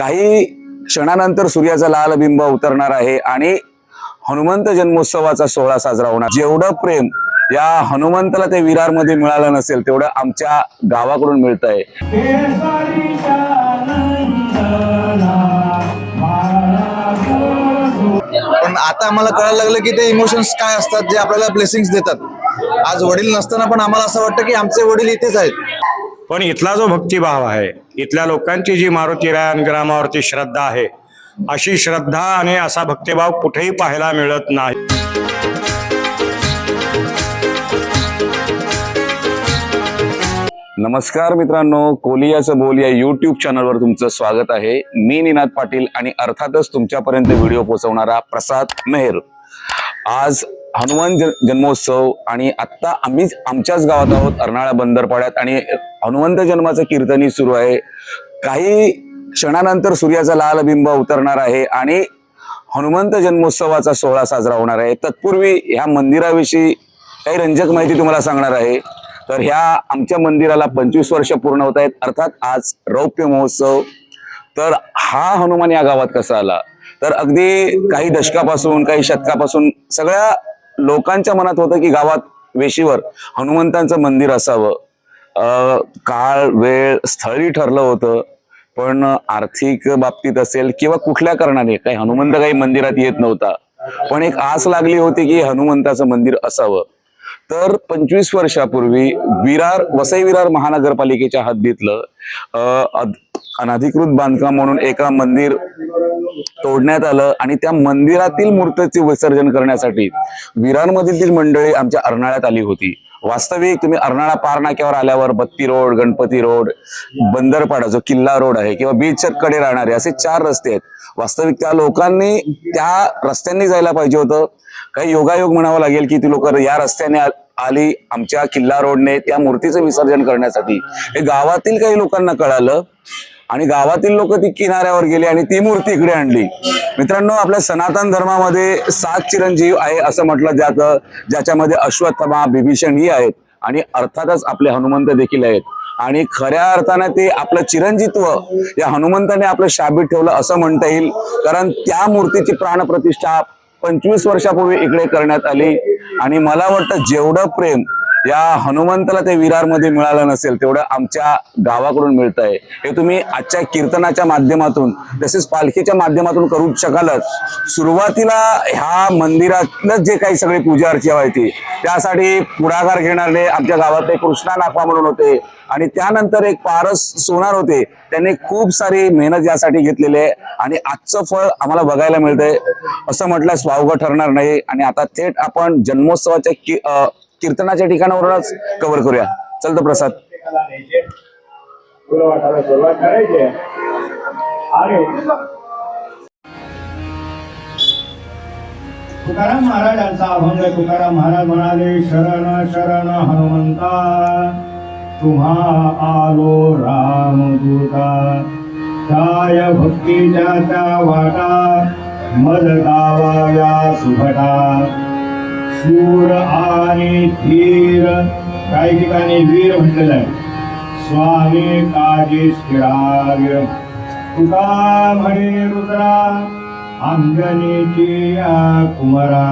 काही क्षणानंतर सूर्याचा लाल बिंब उतरणार आहे आणि हनुमंत जन्मोत्सवाचा सोहळा साजरा होणार. जेवढं प्रेम या हनुमंताला ते विरारमध्ये मिळालं नसेल तेवढं आमच्या गावाकडून मिळत आहे पण आता आम्हाला कळायला लागलं की ते इमोशन्स काय असतात जे आपल्याला ब्लेसिंग्स देतात. आज वडील नसताना पण आम्हाला असं वाटतं की आमचे वडील इथेच आहेत. पण इथला जो भक्तिभाव आहे इथल्या लोकांची जी मारुती रायन ग्रामावरती श्रद्धा आहे अशी श्रद्धा आणि असा भक्तिभाव कुठेही पाहायला मिळत नाही. नमस्कार मित्रांनो कोलियाचं बोल या युट्यूब चॅनलवर तुमचं स्वागत आहे. मी निनाद पाटील आणि अर्थातच तुमच्यापर्यंत व्हिडिओ पोहोचवणारा प्रसाद मेहर. आज हनुमान जन्मोत्सव आणि आत्ता आम्ही आमच्याच गावात आहोत अर्नाळा बंदरपाड्यात. आणि हनुमंत जन्माचं कीर्तनी सुरू आहे. काही क्षणानंतर सूर्याचा लाल बिंब उतरणार आहे आणि हनुमंत जन्मोत्सवाचा सोहळा साजरा होणार आहे. तत्पूर्वी ह्या मंदिराविषयी काही रंजक माहिती तुम्हाला सांगणार आहे. तर ह्या आमच्या मंदिराला पंचवीस वर्ष पूर्ण होत आहेत. अर्थात आज रौप्य महोत्सव. तर हा हनुमान या गावात कसा आला? तर अगदी काही दशकापासून काही शतकापासून सगळ्या लोकांच्या मनात होतं की गावात वेशीवर हनुमंतांचं मंदिर असावं. काळ वेळ स्थळी ठरलं होतं पण आर्थिक बाबतीत असेल किंवा कुठल्या कारणाने काही हनुमंत काही मंदिरात येत नव्हता. पण एक आस लागली होती की हनुमंताचं मंदिर असावं. तर पंचवीस वर्षापूर्वी विरार वसई विरार महानगरपालिकेच्या हद्दीतलं अं, अनधिकृत बांधकाम म्हणून एका मंदिर तोडण्यात आलं आणि त्या मंदिरातील मूर्तीचे विसर्जन करण्यासाठी विरारमधील मंडळी आमच्या अर्नाळ्यात आली होती. वास्तविक तुम्ही अर्नाळा पार नाक्यावर आल्यावर बत्ती रोड गणपती रोड बंदरपाडा जो किल्ला रोड आहे किंवा बीचच्या कडे राहणारे असे चार रस्ते आहेत. वास्तविक त्या लोकांनी त्या रस्त्यांनी जायला पाहिजे होतं. काही योगायोग म्हणावं लागेल की ती लोक या रस्त्याने आली आमच्या किल्ला रोडने त्या मूर्तीचं विसर्जन करण्यासाठी. हे गावातील काही लोकांना कळालं आणि गावातील लोक ती किनाऱ्यावर गेली आणि ती मूर्ती इकडे आणली. मित्रांनो आपल्या सनातन धर्मामध्ये सात चिरंजीव आहे असं म्हटलं जातं ज्याच्यामध्ये अश्वत्थमा बिभीषण ही आहेत आणि अर्थातच आपले हनुमंत देखील आहेत. आणि खऱ्या अर्थाने ते आपलं चिरंजीत्व या हनुमंताने आपलं शाबीत ठेवलं असं म्हणता येईल. कारण त्या मूर्तीची प्राणप्रतिष्ठा पंचवीस वर्षापूर्वी इकडे करण्यात आली. आणि मला वाटतं जेवढं प्रेम या हनुमंताला ते विरारमध्ये मिळालं नसेल तेवढं आमच्या गावाकडून मिळत आहे हे तुम्ही आजच्या कीर्तनाच्या माध्यमातून तसेच पालखीच्या माध्यमातून करू शकालच. सुरुवातीला ह्या मंदिरातलं जे काही सगळी पूजा अर्चा व्हायची त्यासाठी पुढाकार घेणारे आमच्या गावातले कृष्णा नाफा म्हणून होते आणि त्यानंतर एक पारस सोनार होते त्यांनी खूप सारी मेहनत यासाठी घेतलेली आहे आणि आजचं फळ आम्हाला बघायला मिळतंय. असं म्हटल्यास वावगं ठरणार नाही आणि आता थेट आपण जन्मोत्सवाच्या कीर्तनाच्या ठिकाणावरूनच कव्हर करूया. चल तर प्रसाद. तुकाराम महाराजांचा अभंग तुकाराम महाराज म्हणाले शरण शरण हनुमंता तुम्हा आलो रामदूता काय भक्तीच्या त्या वाटा मज गावा या सुभटा. शूर आणि धीर. काही ठिकाणी वीर म्हटलेलं आहे. स्वामी काजी स्थिराव्य तुका म्हणे रुद्रा आंजनीची कुमरा.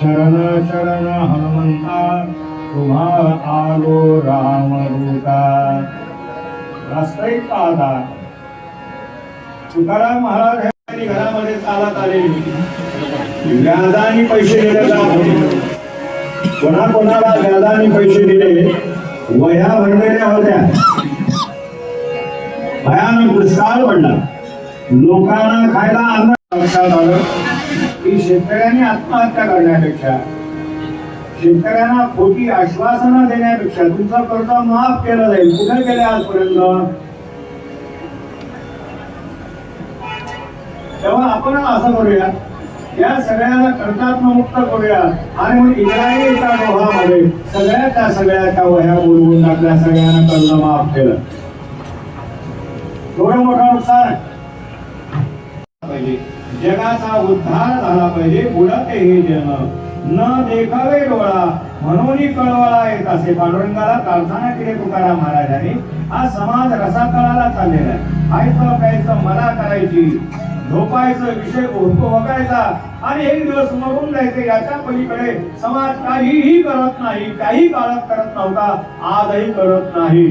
शरण शरण हनुमंता तुम्हा आलो रामदूता वास्तविक पाहता तुकाराम महाराज घरामध्ये चालत आले व्याजाने पैसे दिले जात होते कोणा कोणाला व्याजाने पैसे दिले वह्या भरलेल्या होत्या. भयानक दुष्काळ पडला. लोकांना खायला अन्न लक्षात आलं की शेतकऱ्यांनी आत्महत्या करण्यापेक्षा शेतकऱ्यांना खोटी आश्वासनं देण्यापेक्षा तुमचा कर्ज माफ केलं जाईल. कुठे केलं आजपर्यंत? तेव्हा आपण असं करूया. या सगळ्याला कर्तात्म मुक्त करूया आणि मग इस्रायली एका डोहामध्ये सगळ्या त्या सगळ्या त्या वह्या बोलवून टाकल्या सगळ्यांना कर्ज माफ केलं. थोडं मोठं नुकसान पाहिजे. जगाचा उद्धार झाला पाहिजे बुडते हे जन न देखावे डोळा म्हणून कळवळा येत असे. पांडुरंगाला प्रार्थना केली तुकाराम महाराजांनी. हा समाज रसातळाला चाललेला आहे. खायचं प्यायचं मला करायची. झोपायचं विषय वकायचा आणि एक दिवस मरून जायचे याच्या पलीकडे समाज काहीही करत नाही काही काळात करत नव्हता आजही करत नाही.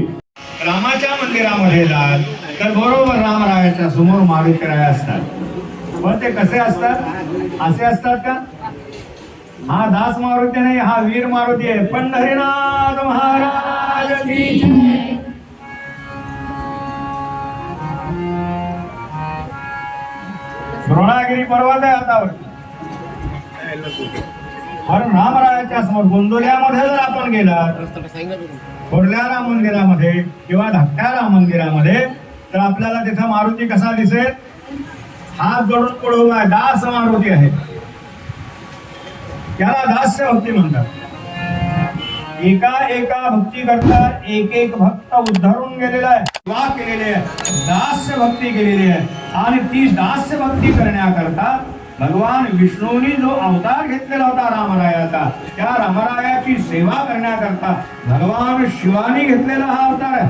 रामाच्या मंदिरामध्ये जाल तर बरोबर रामरायाच्या समोर मारुतीराय असतात. पण ते कसे असतात? असे असतात का? हा दास मारुती नाही हा वीर मारुती आहे. पंढरीनाथ महाराज द्रोणागिरी पर्वत आहे हातावर पण रामरायाच्या समोर गोंदोल्यामध्ये जर आपण गेलात कोरल्याला राम मंदिरामध्ये किंवा धाकट्या राम मंदिरामध्ये तर आपल्याला तिथं मारुती कसा दिसेल? हात जोडून पुढे उभा आहे. दास मारुती आहे. त्याला दास्य भक्ती म्हणतात. एका एका भक्ती करता एक एक भक्त उद्धारून गेलेला आहे. सेवा केलेली आहे दास्य भक्ती केलेली आहे. आणि ती दास्य भक्ती करण्याकरता भगवान विष्णूंनी जो अवतार घेतलेला होता रामरायाचा त्या रामरायाची सेवा करण्याकरता भगवान शिवानी घेतलेला हा अवतार आहे.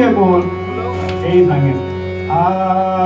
मारुती म्हणजे कोण हेही सांगेल आ,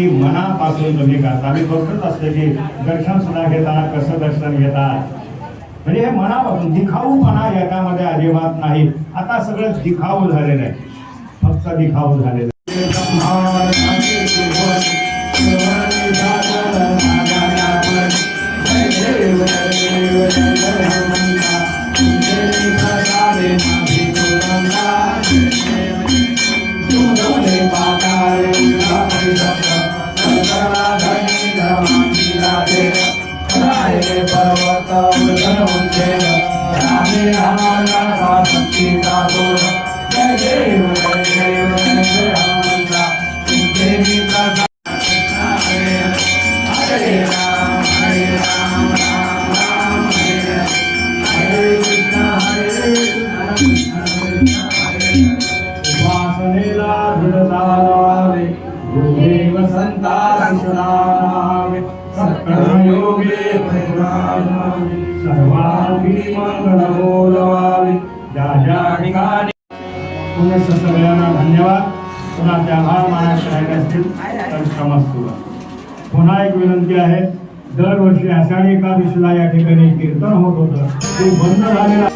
की मनापासून तुम्ही करता आम्ही बघतच असतो की दर्शन सुद्धा घेताना कसं दर्शन घेतात म्हणजे हे मनापासून दिखाऊपणा याच्यामध्ये अजिबात नाही आता सगळं दिखाऊ झालेलं आहे फक्त दिखाऊ झालेलं आहे तर क्षमस्व पुन्हा एक विनंती आहे दरवर्षी आषाढी एकादशीला या ठिकाणी कीर्तन होत होतं. ते बंद झालेलं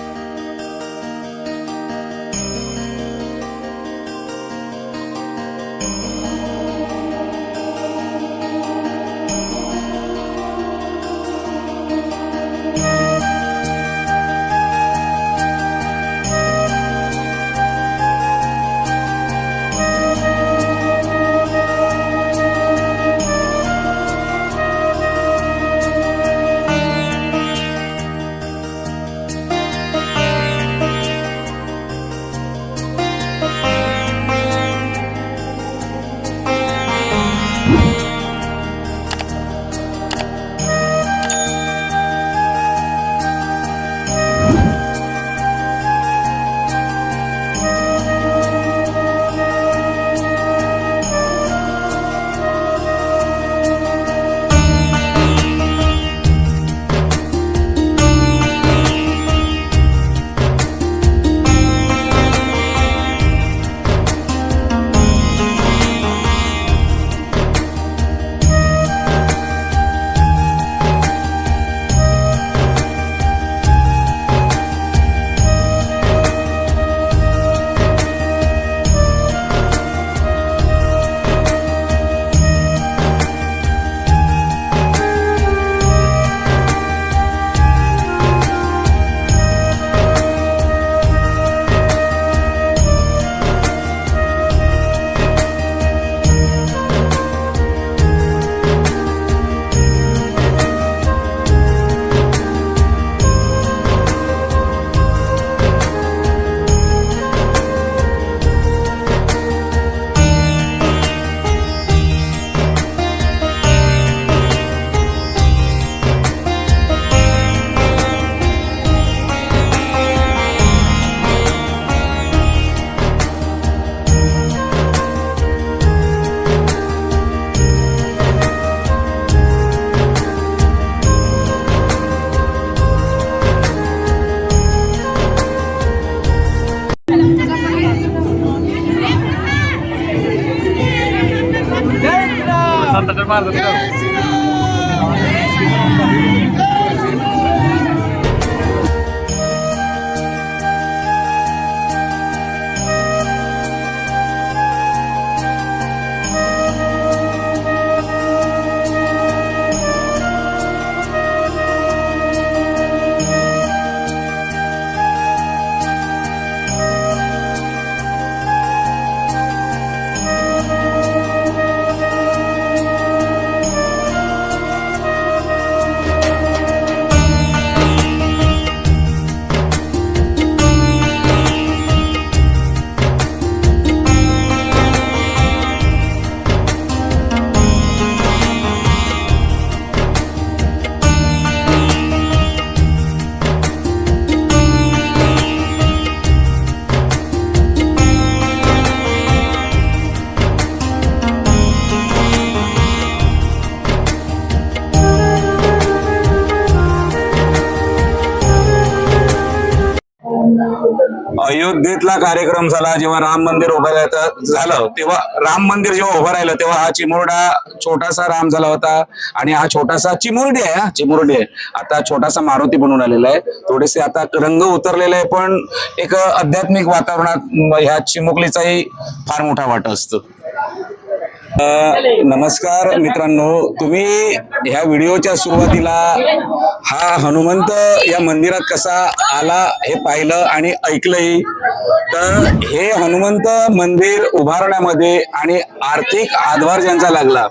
अयोध्येतला कार्यक्रम झाला जेव्हा राम मंदिर उभं झालं. तेव्हा राम मंदिर जेव्हा उभं राहिलं तेव्हा हा चिमुरडा छोटासा राम झाला होता. आणि हा छोटासा चिमुरडी आहे हा चिमुरडी आहे. आता छोटासा मारुती बनून आलेला आहे. थोडेसे आता रंग उतरलेले आहे पण एक आध्यात्मिक वातावरणात ह्या चिमुकलीचाही फार मोठा वाटा असतो. नमस्कार मित्रांनो. तुम्ही ह्या व्हिडिओच्या सुरुवातीला हा हनुमंत या मंदिरात कसा आला हे पाहिलं आणि ऐकलंही. तर हे हनुमंत मंदिर उभारण्यामध्ये आणि आर्थिक आधार ज्यांचा लागला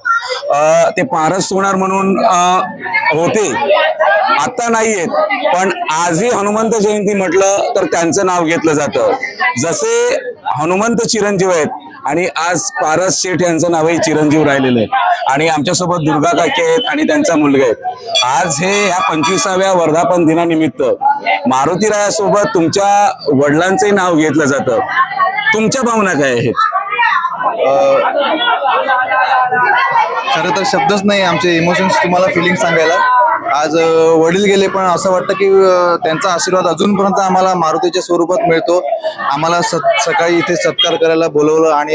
ते पारस सोनार म्हणून होते. आता नाहीयेत पण आजही हनुमंत जयंती म्हटलं तर त्यांचं नाव घेतलं जातं. जसे हनुमंत चिरंजीव आहेत आणि आज पारस शेठ यांचं नावही चिरंजीव राहिलेलं आहे. आणि आमच्यासोबत दुर्गा काके आहेत आणि त्यांचा मुलगा आहे. आज हे ह्या पंचवीसाव्या वर्धापन दिनानिमित्त मारुतीरायासोबत तुमच्या वडिलांचंही नाव घेतलं जातं. तुमच्या भावना काय आहेत? खरं तर शब्दच नाही आमचे इमोशन्स तुम्हाला फिलिंग सांगायला. आज वडील गेले पण असं वाटतं की त्यांचा आशीर्वाद अजूनपर्यंत आम्हाला मारुतीच्या स्वरूपात मिळतो. आम्हाला स- सकाळी इथे सत्कार करायला बोलवलं आणि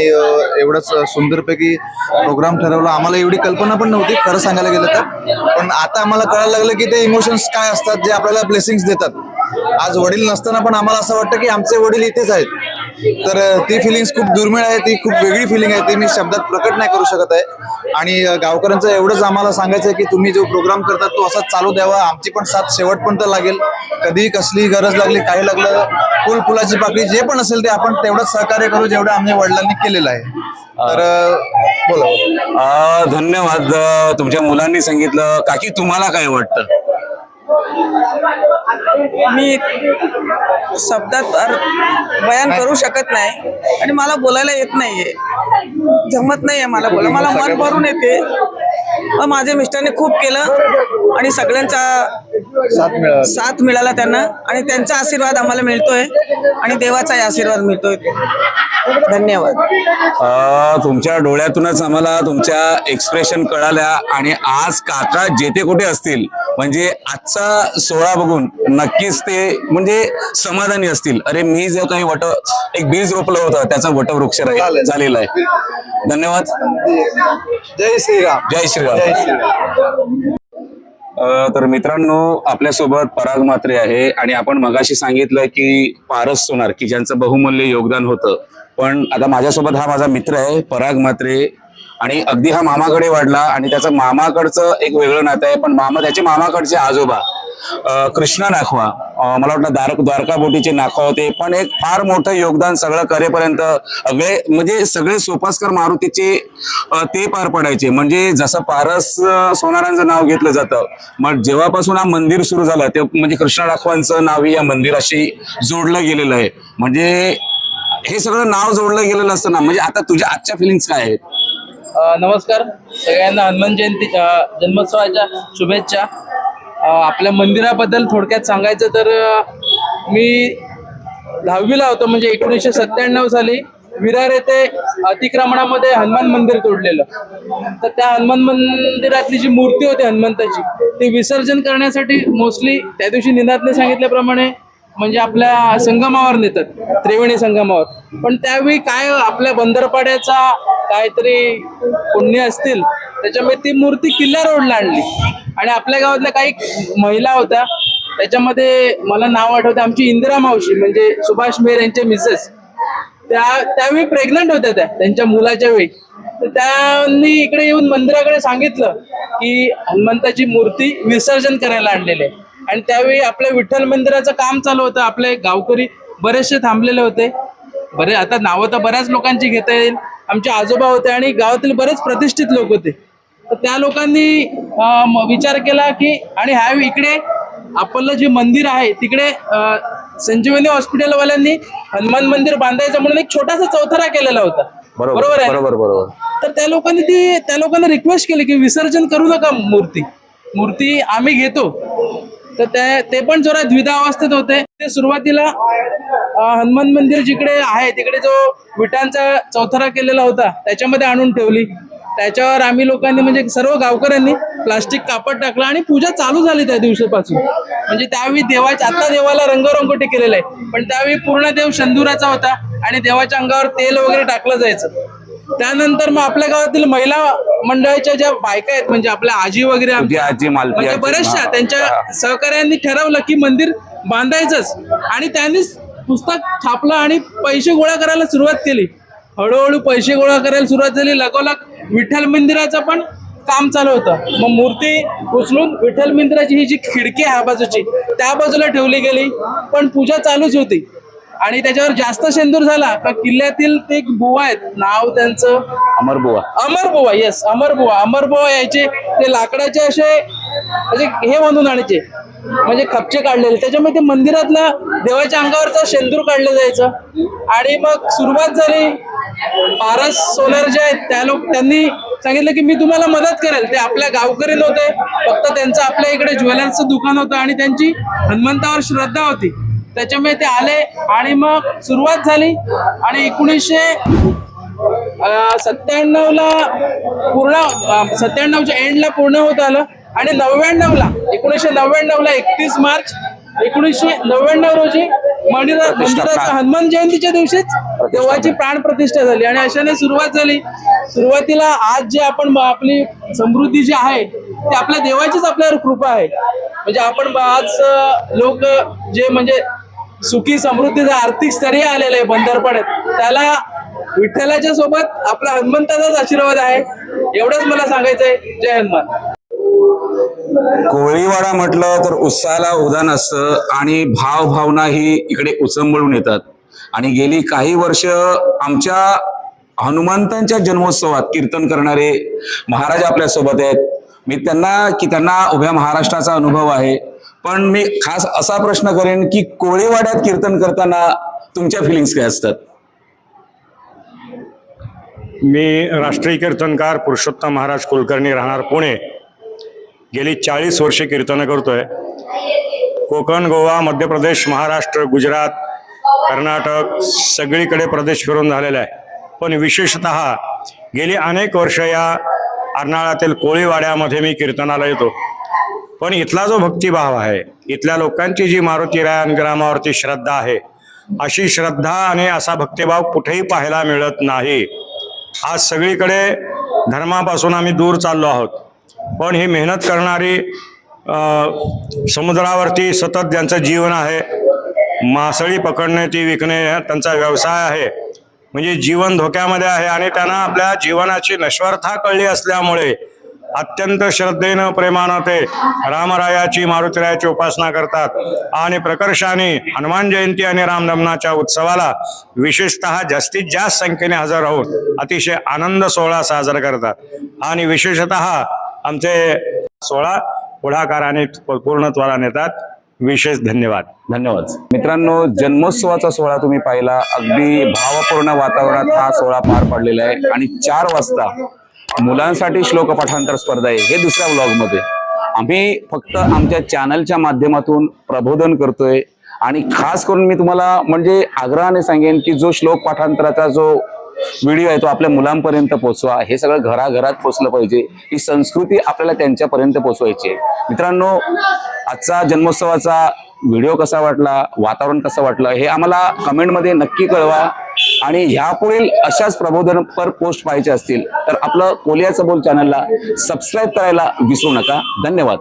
एवढंच सुंदरपैकी प्रोग्राम ठरवला. आम्हाला एवढी कल्पना पण नव्हती खरं सांगायला गेलं तर. पण आता आम्हाला कळायला लागलं की ते इमोशन्स काय असतात जे आपल्याला ब्लेसिंग्स देतात. आज वडील नसताना पण आम्हाला असं वाटतं की आमचे वडील इथेच आहेत. तर ती फिलिंग्स खूप दुर्मिळ आहे ती खूप वेगळी फिलिंग आहे ती मी शब्दात प्रकट नाही करू शकत आहे. आणि गावकऱ्यांचं एवढंच आम्हाला सांगायचं आहे की तुम्ही जो प्रोग्राम करतात तो असाच चालू द्यावा आमची पण साथ शेवटपर्यंत लागेल. कधीही कसलीही गरज लागली काही लागलं फुल फुलाची पाकळी जे पण असेल ते आपण तेवढंच सहकार्य करू जेवढं आमच्या वडिलांनी केलेलं आहे. तर बोला. धन्यवाद. तुमच्या मुलांनी सांगितलं. काकी तुम्हाला काय वाटतं? मी शब्दात बयान करू शकत नाही. आणि मला बोलायला येत नाहीये. जमत नाहीये मला बोला. मला मन भरून येते. माझ्या मिस्टरने खूप केलं. आणि सगळ्यांचा साथ मिळाला साथ मिळाला त्यांना आणि त्यांचा आशीर्वाद आम्हाला मिळतोय आणि देवाचाही आशीर्वाद मिळतोय. धन्यवाद. अ, तुमच्या डोळ्यातूनच आम्हाला तुमच्या एक्सप्रेशन कळाल्या आणि आज काका जेथे कुठे असतील म्हणजे आजचा सोहळा बघून नक्कीच ते म्हणजे समाधानी असतील. अरे मी जो काही वट एक बीज रोपलं होतं त्याचा वटवृक्ष झालेला आहे. धन्यवाद. जय श्रीराम. जय श्रीराम. तर मित्रांनो आपल्यासोबत पराग मात्रे आहे आणि आपण मगाशी सांगितलं की पारस सोनार की ज्यांचं बहुमूल्य योगदान होतं. पण आता माझ्यासोबत हा माझा मित्र आहे पराग मात्रे आणि अगदी हा मामाकडे वाढला आणि त्याचं मामाकडचं एक वेगळं नातं आहे पण मामा त्याचे मामाकडचे आजोबा. कृष्णा नाखवा. मला वाटतं द्वार द्वारका बोटीचे नाखवा होते. पण एक फार मोठं योगदान सगळं करेपर्यंत अगळे म्हणजे सगळे सोपास्कर मारुतीचे ते पार पडायचे. म्हणजे जसं पारस सोनारांचं नाव घेतलं जातं मग जेव्हापासून हा मंदिर सुरू झालं ते म्हणजे कृष्णा नाखवांचं नावही या मंदिराशी जोडलं गेलेलं आहे. म्हणजे हे सगळं नाव जोडलं गेलेलं असतं ना. म्हणजे आता तुझ्या आजच्या फिलिंग्स काय आहेत? नमस्कार. सगळ्यांना हनुमान जयंती जन्मोत्सवाच्या शुभेच्छा. आपल्या मंदिराबद्दल थोडक्यात सांगायचं तर मी दहावीला होतो म्हणजे एकोणीसशे सत्त्याण्णव साली विरार येथे अतिक्रमणामध्ये हनुमान मंदिर तोडलेलं. तर त्या हनुमान मंदिरातली जी मूर्ती होती हनुमंताची ती विसर्जन करण्यासाठी मोस्टली त्या दिवशी निनादने सांगितल्याप्रमाणे म्हणजे आपल्या संगमावर नेतात त्रिवेणी संगमावर. पण त्यावेळी काय आपल्या बंदरपाड्याचा काहीतरी पुण्य असतील त्याच्यामुळे ती मूर्ती किल्ला रोडला आणली. आणि आपल्या गावातल्या काही महिला होत्या त्याच्यामध्ये मला नाव आठवतं आमची इंदिरा मावशी म्हणजे सुभाष मेहर यांचे मिसेस त्या त्यावेळी प्रेग्नंट होत्या त्या त्यांच्या मुलाच्या वेळी. तर त्यांनी इकडे येऊन मंदिराकडे सांगितलं की हनुमंताची मूर्ती विसर्जन करायला आणलेली आहे. आणि त्यावेळी आपल्या विठ्ठल मंदिराचं काम चालू होतं. आपले गावकरी बरेचसे थांबलेले होते. बरे आता नावं तर बऱ्याच लोकांची घेता येईल. आमचे आजोबा होते आणि गावातील बरेच प्रतिष्ठित लोक होते. तर त्या लोकांनी विचार केला की आणि ह्या इकडे आपलं जे मंदिर आहे तिकडे संजीवनी हॉस्पिटलवाल्यांनी हनुमान मंदिर बांधायचं म्हणून एक छोटासा चौथरा केलेला होता. बरोबर आहे? बरोबर बरोबर. तर त्या लोकांनी ती त्या लोकांना रिक्वेस्ट केली की विसर्जन करू नका मूर्ती. मूर्ती आम्ही घेतो. तर ते ते पण जरा द्विधावस्थेत होते. ते सुरुवातीला हनुमान मंदिर जिकडे आहे तिकडे जो विटांचा चौथरा केलेला होता त्याच्यामध्ये आणून ठेवली. त्याच्यावर आम्ही लोकांनी म्हणजे सर्व गावकऱ्यांनी प्लास्टिक कापड टाकलं आणि पूजा चालू झाली त्या दिवसापासून म्हणजे त्यावेळी देवाच्या आता देवाला रंगरंगोटी केलेलं आहे. पण त्यावेळी पूर्ण देव शंदुराचा होता आणि देवाच्या अंगावर तेल वगैरे टाकलं जायचं. त्यानंतर मग आपल्या गावातील महिला मंडळाच्या ज्या बायका आहेत म्हणजे आपल्या आजी वगैरे आमच्या आजी मालती म्हणजे आजी, बऱ्याचशा हा. त्यांच्या सहकार्यांनी ठरवलं की मंदिर बांधायचंच. आणि त्यांनीच पुस्तक छापलं आणि पैसे गोळा करायला सुरुवात केली. हळूहळू पैसे गोळा करायला सुरुवात झाली. लगोलग विठ्ठल मंदिराचं पण काम चालू होतं. मग मूर्ती उचलून विठ्ठल मंदिराची ही जी खिडकी आहे बाजूची त्या बाजूला ठेवली गेली. पण पूजा चालूच होती. आणि त्याच्यावर जास्त शेंदूर झाला का किल्ल्यातील ते एक बुवा आहेत नाव त्यांचं? अमरबुवा अमरबुवा येस अमरबुवा अमरबुवा यायचे ते लाकडाचे असे म्हणजे हे बांधून आणायचे म्हणजे खपचे काढलेले. त्याच्यामुळे ते मंदिरातला देवाच्या अंगावरचा शेंदूर काढलं जायचं. आणि मग सुरुवात झाली पारस सोनार जे आहेत त्या लोक त्यांनी सांगितलं की मी तुम्हाला मदत करेल. ते आपल्या गावकरी नव्हते फक्त त्यांचं आपल्या इकडे ज्वेलर्सचं दुकान होतं आणि त्यांची हनुमंतावर श्रद्धा होती. त्याच्यामुळे ते आले आणि मग सुरुवात झाली. आणि एकोणीसशे सत्त्याण्णव ला पूर्ण सत्त्याण्णवच्या एंडला पूर्ण होत आलं. आणि नव्याण्णव ला एकोणीसशे नव्याण्णव ला एकतीस मार्च एकोणीसशे नव्याण्णव रोजी मंदिरा मंदिराच्या हनुमान जयंतीच्या दिवशीच देवाची प्राण प्रतिष्ठा झाली. आणि अशाने सुरुवात झाली. सुरुवातीला आज जे आपण आपली समृद्धी जी आहे ती आपल्या देवाचीच आपल्यावर कृपा आहे. म्हणजे आपण आज लोक जे म्हणजे सुखी समृद्धीचा आर्थिक स्तरीय आलेलं आहे बंदरपड्यात त्याला विठ्ठलाच्या सोबत आपला हनुमंताचाच आशीर्वाद आहे एवढंच मला सांगायचंय जय हनुमान. कोळीवाडा म्हटलं तर उत्साहाला उदान असतं आणि भावभावना ही इकडे उचंबळून येतात. आणि गेली काही वर्ष आमच्या हनुमंतांच्या जन्मोत्सवात कीर्तन करणारे महाराज आपल्यासोबत आहेत. मी त्यांना की त्यांना उभ्या महाराष्ट्राचा अनुभव आहे. पण मी खास असा प्रश्न करेन की कोळीवाड्यात कीर्तन करताना तुमच्या फिलिंग्स काय असतात? मी राष्ट्रीय कीर्तनकार पुरुषोत्तम महाराज कुलकर्णी राहणार पुणे. गेली चाळीस वर्षे कीर्तनं करतोय. कोकण गोवा मध्य प्रदेश महाराष्ट्र गुजरात कर्नाटक सगळीकडे प्रदेश फिरून झालेला आहे. पण विशेषत गेली अनेक वर्ष या अर्नाळातील कोळीवाड्यामध्ये मी कीर्तनाला येतो. पण इथला जो भक्तिभाव आहे इथल्या लोकांची जी मारुती रायन ग्रामावरती श्रद्धा आहे अशी श्रद्धा आणि असा भक्तिभाव कुठेही पाहायला मिळत नाही. आज सगळीकडे धर्मापासून आम्ही दूर चाललो आहोत. पण ही मेहनत करणारी समुद्रावरती सतत ज्यांचं जीवन आहे मासळी पकडणे ती विकणे त्यांचा व्यवसाय आहे. म्हणजे जीवन धोक्यामध्ये आहे आणि त्यांना आपल्या जीवनाची नश्वरता कळली असल्यामुळे अत्यंत श्रद्धेनं प्रेमानं ते रामरायाची मारुतीरायाची उपासना करतात. आणि प्रकर्षाने हनुमान जयंती आणि रामनवनाच्या उत्सवाला विशेषतः जास्तीत जास्त संख्येने हजर राहून अतिशय आनंद सोहळा साजरा करतात. आणि विशेषतः आमचे सोहळा पुढाकाराने पूर्णत्वाला नेतात विशेष धन्यवाद. धन्यवाद. मित्रांनो जन्मोत्सवाचा सोहळा तुम्ही पाहिला. अगदी भावपूर्ण वातावरणात हा सोहळा पार पडलेला आहे. आणि चार वाजता मुलांसाठी श्लोक पाठांतर स्पर्धा आहे. हे दुसऱ्या ब्लॉगमध्ये आम्ही फक्त आमच्या चॅनलच्या माध्यमातून प्रबोधन करतोय. आणि खास करून मी तुम्हाला म्हणजे आग्रहाने सांगेन की जो श्लोक पाठांतराचा जो व्हिडिओ आहे तो आपल्या मुलांपर्यंत पोचवा हे सगळं घराघरात पोचलं पाहिजे. ही संस्कृती आपल्याला त्यांच्यापर्यंत पोचवायची आहे. मित्रांनो आजचा जन्मोत्सवाचा व्हिडिओ कसा वाटला? वातावरण कसं वाटलं? हे आम्हाला कमेंटमध्ये नक्की कळवा. आणि ह्यापुढील अशाच प्रबोधनपर पोस्ट पाहायचे असतील तर आपलं कोलियाचं बोल चॅनलला सबस्क्राईब करायला विसरू नका. धन्यवाद.